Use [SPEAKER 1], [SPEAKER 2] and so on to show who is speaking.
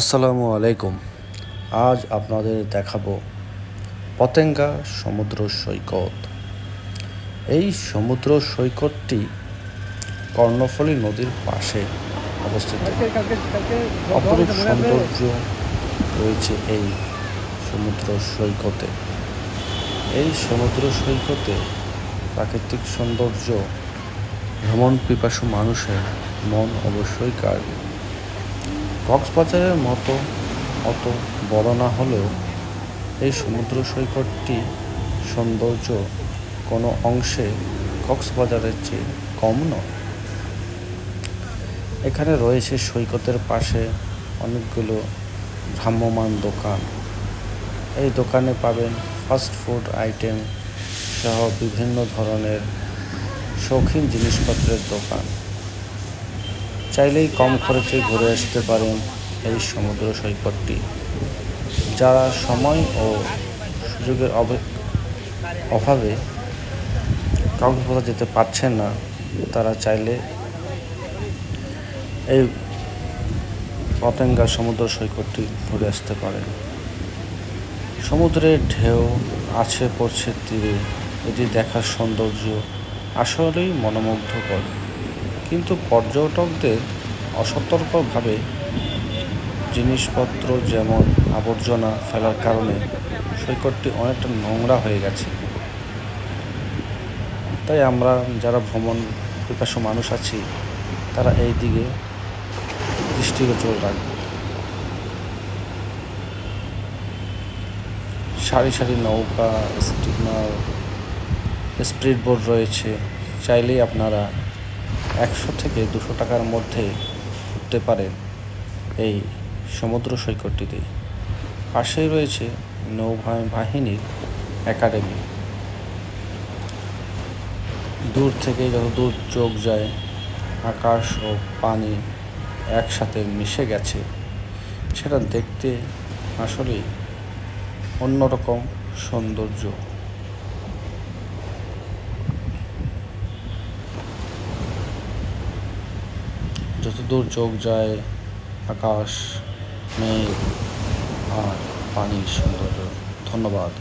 [SPEAKER 1] আসসালামু আলাইকুম। আজ আপনাদের দেখাবো পতেঙ্গা সমুদ্র সৈকত। এই সমুদ্র সৈকতটি কর্ণফলী নদীর পাশে অবস্থিত। অপরূপ সৌন্দর্য রয়েছে এই সমুদ্র সৈকতে। এই সমুদ্র সৈকতে প্রাকৃতিক সৌন্দর্য, ভ্রমণ পিপাসু মানুষের মন অবশ্যই কাড়বে। কক্সবাজারের মতো অত বড় না হলেও এই সমুদ্র সৈকতটি সৌন্দর্য কোনো অংশে কক্সবাজারের চেয়ে কম নয়। এখানে রয়েছে সৈকতের পাশে অনেকগুলো ভ্রাম্যমান দোকান। এই দোকানে পাবেন ফাস্ট ফুড আইটেম সহ বিভিন্ন ধরনের শৌখিন জিনিসপত্রের দোকান। চাইলেই কম খরচে ঘুরে আসতে পারেন এই সমুদ্র সৈকতটি। যারা সময় ও সুযোগের অভাবে কক্সবাজার যেতে পারছেন না, তারা চাইলে এই পতেঙ্গা সমুদ্র সৈকতটি ঘুরে আসতে পারেন। সমুদ্রের ঢেউ, আছে পড়ছে তীরে, এটি দেখার সৌন্দর্য আসলেই মনোমুগ্ধকর। কিন্তু পর্যটকদের অসতর্কভাবে জিনিসপত্র যেমন আবর্জনা ফেলার কারণে সৈকতটি অনেকটা নোংরা হয়ে গেছে। তাই আমরা যারা ভ্রমণ পিপাসু মানুষ আছি, তারা এই দিকে দৃষ্টিগোচর রাখবে। সারি সারি নৌকা, স্টিমার স্পিড বোর্ড রয়েছে। চাইলেই আপনারা একশো থেকে দুশো টাকার মধ্যে ঘুরতে পারেন এই সমুদ্র সৈকতটিতে। পাশেই রয়েছে নৌবাহ বাহিনীর একাডেমি। দূর থেকে যত দূর চোখ যায়, আকাশ ও পানি একসাথে মিশে গেছে। সেটা দেখতে আসলেই অন্যরকম সৌন্দর্য। যতদূর চোখ যায় আকাশ মেঘ আর পানির সৌন্দর্য। ধন্যবাদ।